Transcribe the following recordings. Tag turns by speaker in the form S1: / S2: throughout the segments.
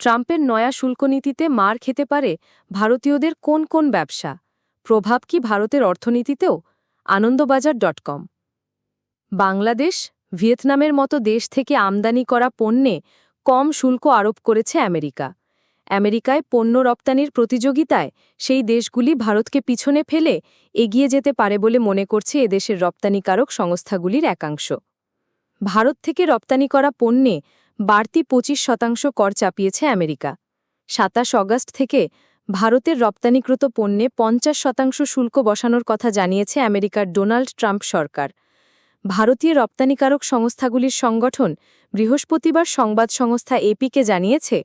S1: ট্রাম্পের নয়া শুল্ক নীতিতে মার খেতে পারে ভারতীয়দের কোন কোন ব্যবসা? প্রভাব কি ভারতের অর্থনীতিতেও? Anandabazar dot com. বাংলাদেশ, ভিয়েতনামের মতো দেশ থেকে আমদানি করা পণ্যে কম শুল্ক আরোপ করেছে আমেরিকা। আমেরিকায় পণ্য রপ্তানির প্রতিযোগিতায় সেই দেশগুলি ভারতকে পিছনে ফেলে এগিয়ে যেতে পারে বলে মনে করছে এদেশের রপ্তানিকারক সংস্থাগুলির একাংশ। ভারত থেকে রপ্তানি করা পণ্যে বাড়তি পঁচিশ শতাংশ কর চাপিয়েছে আমেরিকা। সাতাশ অগাস্ট থেকে ভারতের রপ্তানিকৃত পণ্যে পঞ্চাশ শতাংশ শুল্ক বসানোর কথা জানিয়েছে আমেরিকার ডোনাল্ড ট্রাম্প সরকার। ভারতীয় রপ্তানিকারক সংস্থাগুলির সংগঠন বৃহস্পতিবার সংবাদ সংস্থা এপিকে জানিয়েছে,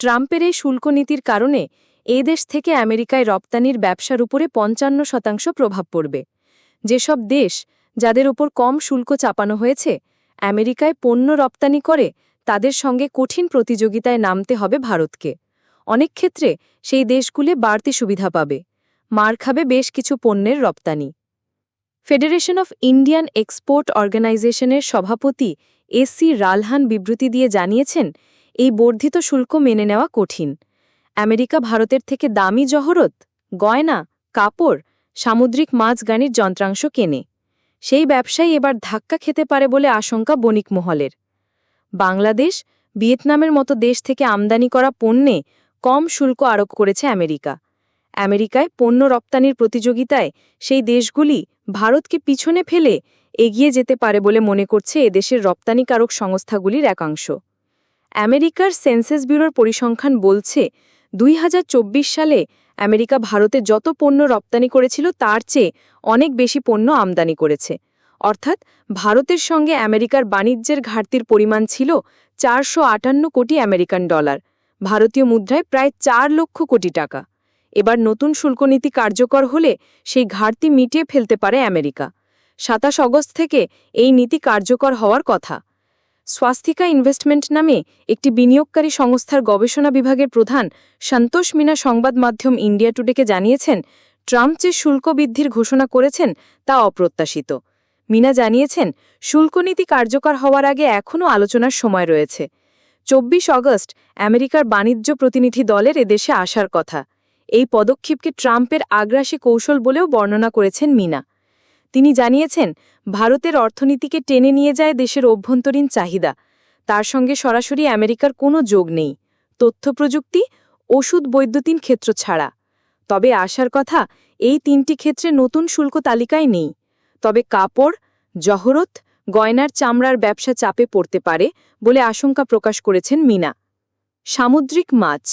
S1: ট্রাম্পের এই শুল্ক নীতির কারণে এ দেশ থেকে আমেরিকায় রপ্তানির ব্যবসার উপরে পঞ্চান্ন শতাংশ প্রভাব পড়বে। যেসব দেশ যাদের ওপর কম শুল্ক চাপানো হয়েছে, আমেরিকায় পণ্য রপ্তানি করে তাদের সঙ্গে কঠিন প্রতিযোগিতায় নামতে হবে ভারতকে। অনেক ক্ষেত্রে সেই দেশগুলি বাড়তি সুবিধা পাবে। মার খাবে বেশ কিছু পণ্যের রপ্তানি। ফেডারেশন অফ ইন্ডিয়ান এক্সপোর্ট অর্গানাইজেশনের সভাপতি এসি রালহান বিবৃতি দিয়ে জানিয়েছেন, এই বর্ধিত শুল্ক মেনে নেওয়া কঠিন। আমেরিকা ভারতের থেকে দামি জহরত, গয়না, কাপড়, সামুদ্রিক মাছ গানির যন্ত্রাংশ কেনে। সেই ব্যবসায়ী এবার ধাক্কা খেতে পারে বলে আশঙ্কা বণিক মহলের বাংলাদেশ, ভিয়েতনামের মতো দেশ থেকে আমদানি করা পণ্যে কম শুল্ক আরোপ করেছে আমেরিকা। আমেরিকায় পণ্য রপ্তানির প্রতিযোগিতায় সেই দেশগুলি ভারতকে পিছনে ফেলে এগিয়ে যেতে পারে বলে মনে করছে এদেশের রপ্তানিকারক সংস্থাগুলির একাংশ। আমেরিকার সেন্সেস ব্যুরোর পরিসংখ্যান বলছে, দুই হাজার চব্বিশ সালে আমেরিকা ভারতে যত পণ্য রপ্তানি করেছিল তার চেয়ে অনেক বেশি পণ্য আমদানি করেছে। অর্থাৎ ভারতের সঙ্গে আমেরিকার বাণিজ্যের ঘাটতির পরিমাণ ছিল চারশো আটান্ন কোটি আমেরিকান ডলার, ভারতীয় মুদ্রায় প্রায় চার লক্ষ কোটি টাকা। এবার নতুন শুল্কনীতি কার্যকর হলে সেই ঘাটতি মিটিয়ে ফেলতে পারে আমেরিকা। সাতাশ অগস্ট থেকে এই নীতি কার্যকর হওয়ার কথা। স্বাস্থিকা ইনভেস্টমেন্ট নামে একটি বিনিয়োগকারী সংস্থার গবেষণা বিভাগের প্রধান সন্তোষ মিনা সংবাদ মাধ্যম ইন্ডিয়া টুডেকে জানিয়েছেন, ট্রাম্প যে শুল্ক বৃদ্ধির ঘোষণা করেছেন তা অপ্রত্যাশিত। মিনা জানিয়েছেন শুল্কনীতি কার্যকর হওয়ার আগে এখনও আলোচনার সময় রয়েছে। চব্বিশ অগস্ট, আমেরিকার বাণিজ্য প্রতিনিধি দলের এদেশে আসার কথা। এই পদক্ষেপকে ট্রাম্পের আগ্রাসী কৌশল বলেও বর্ণনা করেছেন মিনা। তিনি জানিয়েছেন, ভারতের অর্থনীতিকে টেনে নিয়ে যায় দেশের অভ্যন্তরীণ চাহিদা। তার সঙ্গে সরাসরি আমেরিকার কোনো যোগ নেই। তথ্য প্রযুক্তি, ওষুধ বৈদ্যুতিন ক্ষেত্র ছাড়া। তবে আসার কথা, এই তিনটি ক্ষেত্রে নতুন শুল্ক তালিকায় নেই। তবে কাপড়, জহরত, গয়নার চামড়ার ব্যবসা চাপে পড়তে পারে বলে আশঙ্কা প্রকাশ করেছেন মিনা। সামুদ্রিক মাছ।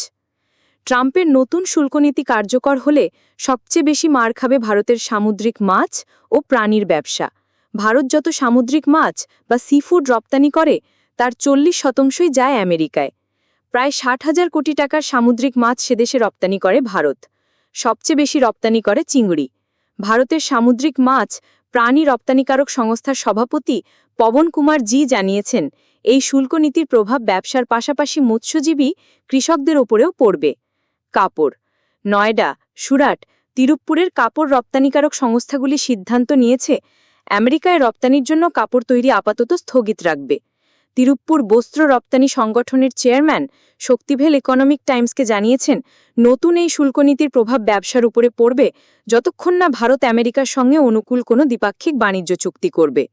S1: ট্রাম্পের নতুন শুল্কনীতি কার্যকর হলে সবচেয়ে বেশি মার খাবে ভারতের সামুদ্রিক মাছ ও প্রাণীর ব্যবসা। ভারত যত সামুদ্রিক মাছ বা সিফুড রপ্তানি করে, তার চল্লিশ শতাংশই যায় আমেরিকায়। প্রায় ষাট হাজার কোটি টাকার সামুদ্রিক মাছ সেদেশে রপ্তানি করে ভারত। সবচেয়ে বেশি রপ্তানি করে চিংড়ি। ভারতের সামুদ্রিক মাছ প্রাণী রপ্তানিকারক সংস্থার সভাপতি পবন কুমার জি জানিয়েছেন, এই শুল্ক নীতির প্রভাব ব্যবসার পাশাপাশি মৎস্যজীবী কৃষকদের ওপরেও পড়বে। কাপড়, নয়ডা, সুরাট, তিরুপ্পুরের কাপড় রপ্তানিকারক সংস্থাগুলি সিদ্ধান্ত নিয়েছে, আমেরিকায় রপ্তানির জন্য কাপড় তৈরি আপাতত স্থগিত রাখবে। তিরুপ্পুর বস্ত্র রপ্তানি সংগঠনের চেয়ারম্যান শক্তিভেল ইকোনমিক টাইমসকে জানিয়েছেন, নতুন এই শুল্কনীতির প্রভাব ব্যবসার উপরে পড়বে, যতক্ষণ না ভারত আমেরিকার সঙ্গে অনুকূল কোনো দ্বিপাক্ষিক বাণিজ্য চুক্তি করবে।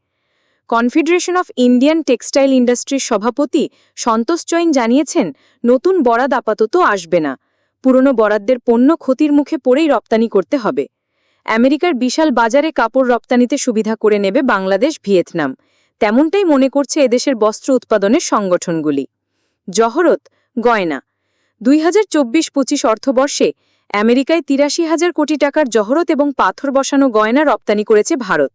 S1: কনফেডারেশন অফ ইন্ডিয়ান টেক্সটাইল ইন্ডাস্ট্রির সভাপতি সন্তোষ জৈন জানিয়েছেন, নতুন বরাদ আপাতত আসবে না। পুরনো বরাদ্দের পণ্য ক্ষতির মুখে পড়েই রপ্তানি করতে হবে। আমেরিকার বিশাল বাজারে কাপড় রপ্তানিতে সুবিধা করে নেবে বাংলাদেশ, ভিয়েতনাম। তেমনটাই মনে করছে এদেশের বস্ত্র উৎপাদনের সংগঠনগুলি। জহরত, গয়না। দুই হাজার চব্বিশ পঁচিশ অর্থবর্ষে আমেরিকায় তিরাশি হাজার কোটি টাকার জহরত এবং পাথর বসানো গয়না রপ্তানি করেছে ভারত।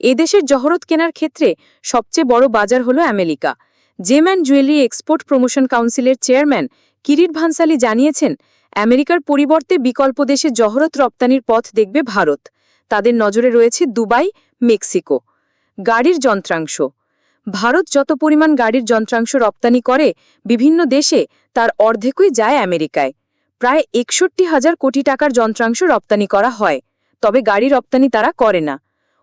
S1: এদেশের জহরত কেনার ক্ষেত্রে সবচেয়ে বড় বাজার হল America. Gem and jewellery export promotion কাউন্সিলের চেয়ারম্যান কিরিট ভানসালি জানিয়েছেন, আমেরিকার পরিবর্তে বিকল্প দেশে জহরত রপ্তানির পথ দেখবে ভারত। তাদের নজরে রয়েছে দুবাই, মেক্সিকো। গাড়ির যন্ত্রাংশ। ভারত যত পরিমাণ গাড়ির যন্ত্রাংশ রপ্তানি করে, বিভিন্ন দেশে তার অর্ধেকই যায় আমেরিকায়। প্রায় একষট্টি হাজার কোটি টাকার যন্ত্রাংশ রপ্তানি করা হয়, তবে গাড়ি রপ্তানি তারা করে না।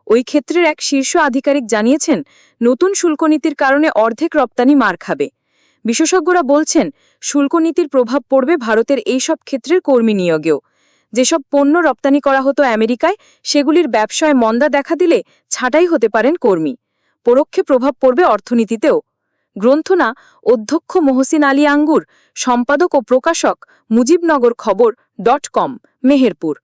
S1: ওই ক্ষেত্রের এক শীর্ষ আধিকারিক জানিয়েছেন, নতুন শুল্কনীতির কারণে অর্ধেক রপ্তানি মার খাবে। বিশেষজ্ঞরা বলছেন শুল্ক নীতির প্রভাব পড়বে ভারতের এইসব ক্ষেত্রের কর্মী নিয়োগেও। যেসব পণ্য রপ্তানি করা হতো আমেরিকায়, সেগুলির ব্যবসায় মন্দা দেখা দিলে ছাঁটাই হতে পারেন কর্মী। পরোক্ষে প্রভাব পড়বে অর্থনীতিতেও। গ্রন্থনা, অধ্যক্ষ মোহসিন আলী আঙ্গুর, সম্পাদক ও প্রকাশক মুজিবনগর খবর ডট কম, মেহেরপুর।